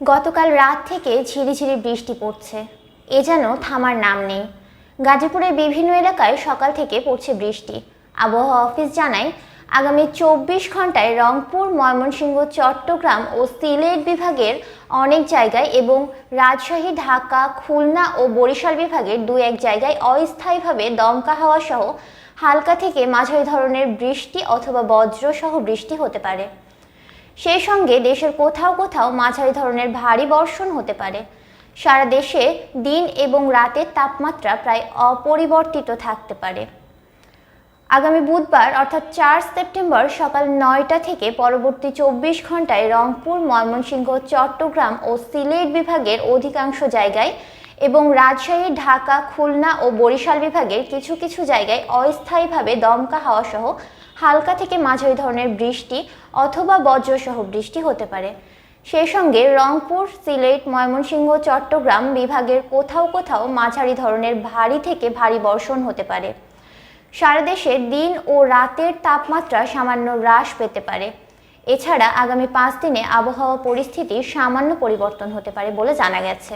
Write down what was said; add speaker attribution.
Speaker 1: গতকাল রাত থেকে ঝিরিঝিরি বৃষ্টি পড়ছে। এ যেন থামার নাম নেই। গাজীপুরের বিভিন্ন এলাকায় সকাল থেকে পড়ছে বৃষ্টি। আবহাওয়া অফিস জানায়, আগামী চব্বিশ ঘন্টায় রংপুর, ময়মনসিংহ, চট্টগ্রাম ও সিলেট বিভাগের অনেক জায়গায় এবং রাজশাহী, ঢাকা, খুলনা ও বরিশাল বিভাগের দু এক জায়গায় অস্থায়ীভাবে দমকা হাওয়া সহ হালকা থেকে মাঝারি ধরনের বৃষ্টি অথবা বজ্রসহ বৃষ্টি হতে পারে। সেই সঙ্গে দেশের কোথাও কোথাও মাঝারি ধরনের ভারী বর্ষণ হতে পারে। সারা দেশে দিন এবং রাতের তাপমাত্রা প্রায় অপরিবর্তিত থাকতে পারে। আগামী বুধবার, অর্থাৎ চার সেপ্টেম্বর সকাল নয়টা থেকে পরবর্তী চব্বিশ ঘন্টায় রংপুর, ময়মনসিংহ, চট্টগ্রাম ও সিলেট বিভাগের অধিকাংশ জায়গায় এবং রাজশাহী, ঢাকা, খুলনা ও বরিশাল বিভাগের কিছু কিছু জায়গায় অস্থায়ীভাবে দমকা হাওয়া সহ হালকা থেকে মাঝারি ধরনের বৃষ্টি অথবা বজ্রসহ বৃষ্টি হতে পারে। সেই সঙ্গে রংপুর, সিলেট, ময়মনসিংহ, চট্টগ্রাম বিভাগের কোথাও কোথাও মাঝারি ধরনের ভারী থেকে ভারী বর্ষণ হতে পারে। সারা দেশে দিন ও রাতের তাপমাত্রা সামান্য হ্রাস পেতে পারে। এছাড়া আগামী পাঁচ দিনে আবহাওয়া পরিস্থিতি সামান্য পরিবর্তন হতে পারে বলে জানা গেছে।